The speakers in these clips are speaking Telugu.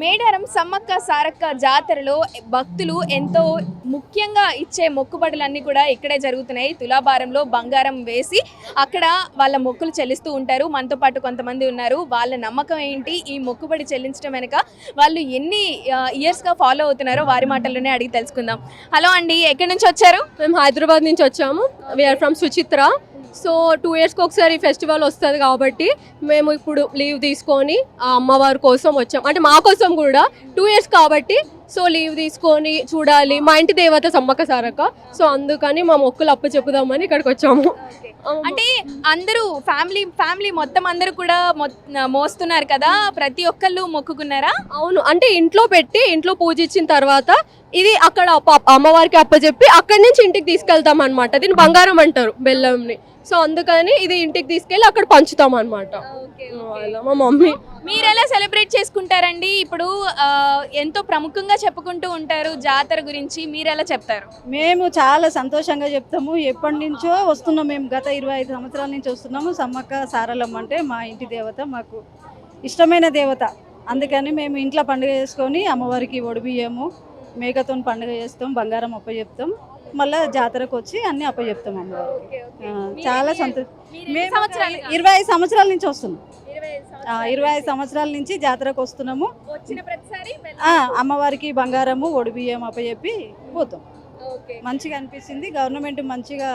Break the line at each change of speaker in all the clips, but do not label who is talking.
మేడారం సమ్మక్క సారక్క జాతరలో భక్తులు ఎంతో ముఖ్యంగా ఇచ్చే మొక్కుబడులన్నీ కూడా ఇక్కడే జరుగుతున్నాయి. తులాభారంలో బంగారం వేసి అక్కడ వాళ్ళ మొక్కులు చెల్లిస్తూ ఉంటారు. మనతో పాటు కొంతమంది ఉన్నారు. వాళ్ళ నమ్మకం ఏంటి? ఈ మొక్కుబడి చెల్లించడం వెనక వాళ్ళు ఎన్ని ఇయర్స్గా ఫాలో అవుతున్నారో వారి మాటల్లోనే అడిగి తెలుసుకుందాం. హలో అండి ఎక్కడి నుంచి వచ్చారు?
మేము హైదరాబాద్ నుంచి వచ్చాము. We're from Suchitra so two ఇయర్స్కి ఒకసారి ఫెస్టివల్ వస్తుంది కాబట్టి మేము ఇప్పుడు లీవ్ తీసుకొని ఆ అమ్మవారి కోసం వచ్చాం. అంటే మా కోసం కూడా టూ ఇయర్స్ కాబట్టి సో లీవ్ తీసుకొని చూడాలి. మా ఇంటి దేవత సమ్మక్క సారక్క. సో అందుకని మా మొక్కులు అప్పు చెప్పుదామని ఇక్కడికి వచ్చాము.
అంటే అందరూ ఫ్యామిలీ ఫ్యామిలీ మొత్తం అందరూ కూడా మోస్తున్నారు కదా? ప్రతి ఒక్కళ్ళు మొక్కుకున్నారా?
అవును. అంటే ఇంట్లో పెట్టి ఇంట్లో పూజ ఇచ్చిన తర్వాత ఇది అక్కడ అప్ప- అమ్మవారికి అప్పచెప్పి అక్కడి నుంచి ఇంటికి తీసుకెళ్తాం అనమాట దీన్ని బంగారం అంటారు బెల్లంని. సో అందుకని ఇది ఇంటికి తీసుకెళ్ళి అక్కడ పంచుతాం అనమాట మా మమ్మీ.
మీరు ఎలా సెలబ్రేట్ చేసుకుంటారండి? ఇప్పుడు ఎంతో ప్రముఖంగా చెప్పుకుంటూ ఉంటారు జాతర గురించి మీరు ఎలా చెప్తారు?
మేము చాలా సంతోషంగా చెప్తాము. ఎప్పటి నుంచో వస్తున్నాం మేము. గత ఇరవై ఐదు సంవత్సరాల నుంచి వస్తున్నాము. సమ్మక్క సారలమ్మ అంటే మా ఇంటి దేవత మాకు ఇష్టమైన దేవత. అందుకని మేము ఇంట్లో పండుగ చేసుకొని అమ్మవారికి ఒడిబియ్యము మేకతో పండుగ చేస్తాం బంగారం అప్ప చెప్తాం మళ్ళీ జాతరకు వచ్చి అన్ని అప్ప చెప్తాం అమ్మవారికి చాలా సంతోషం మేము ఇరవై ఐదు సంవత్సరాల నుంచి వస్తున్నాం. ఇరవై ఐదు సంవత్సరాల నుంచి జాతరకు వస్తున్నాము.
వచ్చిన ప్రతిసారి
అమ్మవారికి బంగారము ఒడిబియ్యం అప్పచెప్పి పోతాం. మంచిగా అనిపిస్తుంది. గవర్నమెంట్ మంచిగా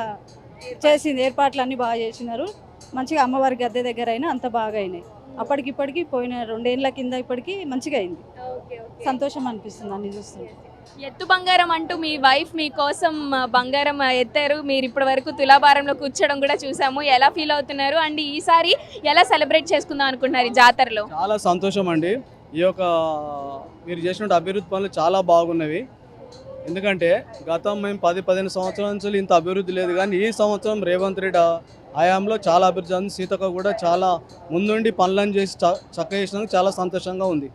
చేసింది. ఏర్పాట్లు అన్ని బాగా చేసినారు. మంచిగా అమ్మవారి గద్దె దగ్గర అయినా అంత బాగా అయినాయి. అప్పటికిప్పటికి పోయిన రెండేళ్ళ కింద ఇప్పటికి మంచిగా అయింది. సంతోషం అనిపిస్తుంది అన్ని చూస్తుంటే.
ఎత్తు బంగారం అంటూ మీ వైఫ్ మీకోసం ఆ, బంగారం ఎత్తారు. మీరు ఇప్పటి వరకు తులాభారంలో కూర్చోడం కూడా చూసాము. ఎలా ఫీల్ అవుతున్నారు? అండ్ ఈసారి ఎలా సెలబ్రేట్ చేసుకుందాం అనుకుంటున్నారు ఈ జాతరలో?
చాలా సంతోషం అండి. ఈ యొక్క మీరు చేసిన అభివృద్ధి పనులు చాలా బాగున్నవి. ఎందుకంటే గతం మేము పది పదిహేను సంవత్సరాల నుంచి ఇంత అభివృద్ధి లేదు కానీ ఈ సంవత్సరం రేవంత్ రెడ్డి హయాంలో చాలా అభివృద్ధి ఉంది సీతక్క కూడా చాలా ముందుండి పనులను చేసి చ- చక్క చేసినందుకు చాలా సంతోషంగా ఉంది.